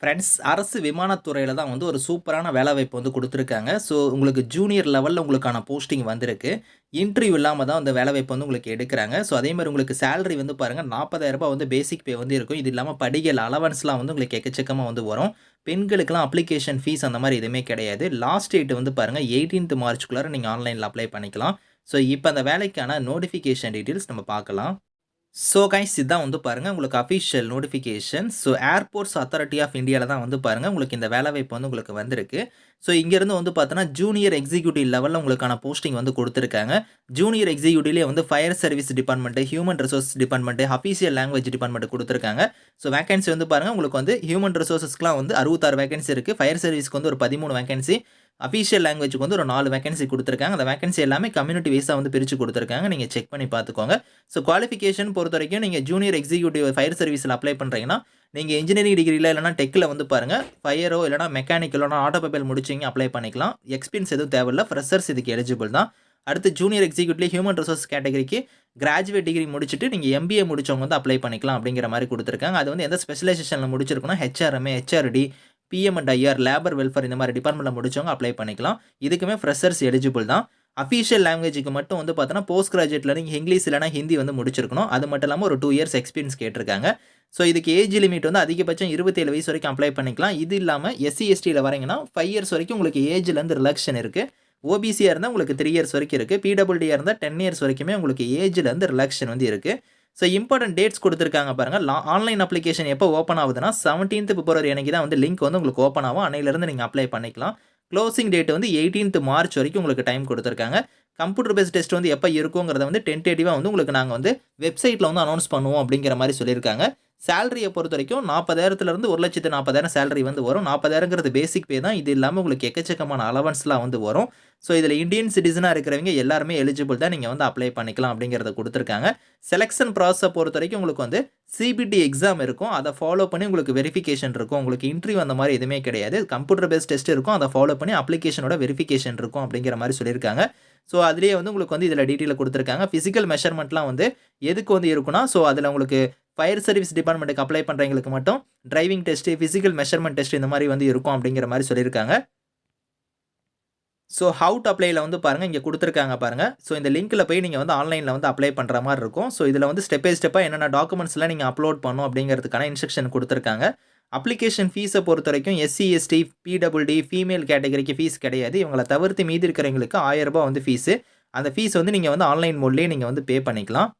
Friends அரசு விமானத்துறையில் தான் வந்து ஒரு சூப்பரான வேலைவாய்ப்பு வந்து கொடுத்துருக்காங்க ஸோ, உங்களுக்கு ஜூனியர் லெவலில் உங்களுக்கான போஸ்டிங் வந்திருக்கு. இன்டர்வியூ இல்லாமல் தான் அந்த வேலைவாய்ப்பு வந்து உங்களுக்கு எடுக்கிறாங்க ஸோ, அதே மாதிரி உங்களுக்கு சேலரி வந்து பாருங்கள் நாற்பதாயிரரூபா வந்து பேசிக் பே வந்து இருக்கும். இது இல்லாமல் படிகள் அலவன்ஸ்லாம் வந்து உங்களுக்கு எக்கச்சக்கமாக வந்து வரும். பெண்களுக்கெல்லாம் அப்ளிகேஷன் ஃபீஸ் அந்த மாதிரி எதுவுமே கிடையாது. லாஸ்ட் டேட் வந்து பாருங்கள் எயிட்டீன்த் மார்ச்சுக்குள்ளார நீங்கள் ஆன்லைனில் அப்ளை பண்ணிக்கலாம். ஸோ, இப்போ அந்த வேலைக்கான நோட்டிஃபிகேஷன் டீட்டெயில்ஸ் நம்ம பார்க்கலாம். ஸோ கைஸ் இதுதான் வந்து பாருங்கள் உங்களுக்கு official notification. So, airports authority of இண்டியால தான் வந்து பாருங்கள் உங்களுக்கு இந்த வேலைவாய்ப்பு வந்து உங்களுக்கு வந்திருக்கு. ஸோ, இங்கேருந்து வந்து பார்த்தோன்னா ஜூனியர் எக்ஸிக்யூட்டிவ் லெவலில் உங்களுக்கான போஸ்டிங் வந்து கொடுத்துருக்காங்க ஜூனியர் எக்ஸிக்யூட்டிவ்லேயே வந்து fire service department human resource department official language department கொடுத்துருக்காங்க ஸோ, வேகன்சி வந்து பாருங்கள் உங்களுக்கு வந்து ஹியூமன் ரிசோர்ஸஸ்க்குலாம் வந்து அறுபத்தாறு வேகன்சி இருக்குது ஃபயர் சர்வீஸ்க்கு வந்து ஒரு பதிமூணு வேகன்சி அஃபீஷியல் லாங்குவேஜுக்கு வந்து ஒரு நாலு வேகன்சி கொடுத்துருக்காங்க அந்த வேகன்சி எல்லாமே கம்யூனிட்டி வைஸாக வந்து பிரித்து கொடுத்துருக்காங்க நீங்கள் செக் பண்ணி பார்த்துக்கோங்க. ஸோ, குவாலிஃபிகேஷன் பொறுத்தவரைக்கும் நீங்கள் ஜூனியர் எக்ஸிக்யூட்டிவ் ஃபயர் சர்வீஸில் அப்ளை பண்ணுறீங்கன்னா நீங்கள் இன்ஜினியரிங் டிகிரியில் இல்லைனா டெக்கில் வந்து பாருங்கள் ஃபயரோ இல்லைனா மெக்கானிக்கலோ இல்லன்னா ஆட்டோமொபைல் முடிச்சிங்க அப்ளை பண்ணிக்கலாம். எக்ஸ்பீரியன்ஸ் எதுவும் தேவையில்ல. ஃப்ரெஷர்ஸ் இதுக்கு எலிஜிபிள் தான். அடுத்து ஜூனியர் எக்ஸிக்யூட்டிவ் ஹியூமன் ரிசோர்ஸ் கேட்டகரிக்கு கிராஜுவேட் டிகிரி முடிச்சுட்டு நீங்கள் எம்பிஏ முடிச்சவங்க வந்து அப்ளை பண்ணிக்கலாம் அப்படிங்கிற மாதிரி கொடுத்துருக்காங்க அது வந்து எந்த ஸ்பெஷலைசேஷனில் முடிச்சிருக்கணும் HRM, HRD, PM and IR, labour welfare இந்த மாதிரி டிபார்ட்மெண்ட்டில் முடிச்சவங்க அப்ளை பண்ணிக்கலாம். இதுக்குமே ஃப்ரெஷர்ஸ் எலிஜிபிள் தான். அஃபிஷியல் லாங்குவேஜுக்கு மட்டும் வந்து பார்த்தோன்னா, போஸ்ட் கிராஜுவேட்ல நீங்க இங்கிலீஷ் இல்லைனா ஹிந்தி வந்து முடிச்சிருக்கணும். அது மட்டும் இல்லாமல் ஒரு டூ இயர்ஸ் எக்ஸ்பீரியன்ஸ் கேட்டிருக்காங்க. ஸோ, இதுக்கு ஏஜ் லிமிட் வந்து அதிகபட்சம் 27 வயசு வரைக்கும் அப்ளை பண்ணிக்கலாம். இது இல்லாமல் எஸ்சி, எஸ்டியில் வரீங்கன்னா ஃபைவ் இயர்ஸ் வரைக்கும் உங்களுக்கு ஏஜ்லேருந்து ரிலாக்ஷன் இருக்குது ஓபிசியாக இருந்தால் உங்களுக்கு த்ரீ இயர்ஸ் வரைக்கும் இருக்குது பிடபிள்யூடியா இருந்தா 10 இயர்ஸ் வரைக்குமே உங்களுக்கு ஏஜ்லேருந்து ரிலாக்ஷன் வந்து இருக்குது ஸோ, இம்பார்ட்டன்ட் டேட்ஸ் கொடுத்துருக்காங்க பாருங்கள் லா ஆன்லைன் அப்ளிகேஷன் எப்போ ஓப்பன் ஆகுதுன்னா, 17த் பிப்ரவரி அன்றைக்கி தான் வந்து லிங்க் வந்து உங்களுக்கு ஓப்பன் ஆகும். அன்னையிலிருந்து நீங்கள் அப்ளை பண்ணிக்கலாம். க்ளோசிங் டேட் வந்து 18த் மார்ச் வரைக்கும் உங்களுக்கு டைம் கொடுத்துருக்காங்க கம்ப்யூட்டர் பேஸ்ட் டெஸ்ட் வந்து எப்போ இருக்குங்கிறத வந்து டென்டேட்டிவாக வந்து உங்களுக்கு நாங்கள் வந்து வெப்சைட்டில் வந்து அனௌன்ஸ் பண்ணுவோம் அப்படிங்கிற மாதிரி சொல்லியிருக்காங்க. சேலரியை பொறுத்த வரைக்கும் நாற்பதாயிரத்துலேருந்து ஒரு லட்சத்து நாற்பதாயிரம் சேலரி வந்து வரும். 40,000ங்கிறது பேசிக் பே தான். இது இல்லாமல் உங்களுக்கு எக்கச்சக்கமான அலவன்ஸ்லாம் வந்து வரும். ஸோ, இதில் இந்தியன் சிட்டிசனாக இருக்கிறவங்க எல்லாருமே எலிஜிபிள் தான். நீங்கள் வந்து அப்ளை பண்ணிக்கலாம் அப்படிங்கிறத கொடுத்துருக்காங்க செலெக்ஷன் ப்ராசஸை பொறுத்த வரைக்கும் உங்களுக்கு வந்து சிபிடி எக்ஸாம் இருக்கும். அதை ஃபாலோ பண்ணி உங்களுக்கு வெரிஃபிகேஷன் இருக்கும். உங்களுக்கு இன்டர்வியூ அந்த மாதிரி எதுவுமே கிடையாது. கம்ப்யூட்டர் பேஸ்ட் டெஸ்ட் இருக்கும். அதை ஃபாலோ பண்ணி அப்ளிகேஷனோட வெரிஃபிகேஷன் இருக்கும் அப்படிங்கிற மாதிரி சொல்லியிருக்காங்க. ஸோ, அதிலேயே வந்து உங்களுக்கு வந்து இதில் டீட்டெயில் கொடுத்துருக்காங்க ஃபிசிக்கல் மெஷர்மெண்ட்லாம் வந்து எதுக்கு வந்து இருக்குன்னா, ஸோ, அதில் உங்களுக்கு ஃபயர் சர்வீஸ் டிபார்ட்மெண்ட்டுக்கு அப்ளை பண்ணுறவங்களுக்கு மட்டும் driving test physical measurement test இந்த மாதிரி வந்து இருக்கும் அப்படிங்கிற மாதிரி சொல்லியிருக்காங்க. ஸோ, ஹவு டு அப்ளைல வந்து பாருங்க இங்கே கொடுத்துருக்காங்க பாருங்கள் ஸோ, இந்த லிங்கில் போய் நீங்கள் வந்து ஆன்லைனில் வந்து அப்ளை பண்ணுற மாதிரி இருக்கும். ஸோ, இதில் வந்து ஸ்டெப் பை ஸ்டெப்பாக என்னென்ன டாக்குமெண்ட்ஸ்லாம் நீங்கள் அப்லோட் பண்ணும் அப்படிங்கிறதுக்கான இன்ஸ்ட்ரக்ஷன் கொடுத்துருக்காங்க அப்ளிகேஷன் ஃபீஸை பொறுத்த வரைக்கும் எஸ்சி, எஸ்டி, பிடபிள்டி ஃபீமேல் கேட்டகரிக்கு ஃபீஸ் கிடையாது. இவங்களை தவிர்த்து மீதி இருக்கிறவங்களுக்கு ஆயிரரூபா வந்து ஃபீஸு. அந்த ஃபீஸ் வந்து நீங்கள் வந்து ஆன்லைன் மோட்லேயே நீங்கள் வந்து பே பண்ணிக்கலாம்.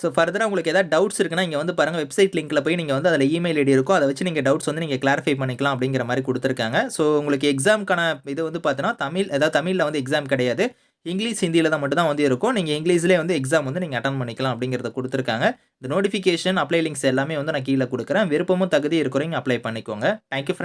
ஸோ, ஃபர்தராக உங்களுக்கு ஏதாவது டவுட்ஸ் இருக்குன்னா, இங்கே வந்து பாருங்கள் வெப்சைட் லிங்கில் போய் நீங்கள் வந்து அதில் இமெயில் ஐடி இருக்கும். அதை வச்சு நீங்கள் டவுட்ஸ் வந்து நீங்கள் கிளாரிஃபை பண்ணிக்கலாம் அப்படிங்கிற மாதிரி கொடுத்துருக்காங்க ஸோ, உங்களுக்கு எக்ஸாம்க்கான இது வந்து பார்த்தீங்கன்னா தமிழ் ஏதாவது தமிழில் வந்து எக்ஸாம் கிடையாது. இங்கிலீஷ், ஹிந்தியில் தான் மட்டும் தான் வந்து இருக்கும். நீங்கள் இங்கிலீஷ்லேயே வந்து எக்ஸாம் வந்து நீங்கள் அட்டன் பண்ணிக்கலாம் அப்படிங்கிறத கொடுத்துருக்காங்க இந்த நோட்டிஃபிகேஷன், அப்ளை லிங்க்ஸ் எல்லாமே வந்து நான் கீழே கொடுக்குறேன் விருப்பமும் தகுதி இருக்கிறவங்க அப்ளை பண்ணிக்கோங்க. Thank you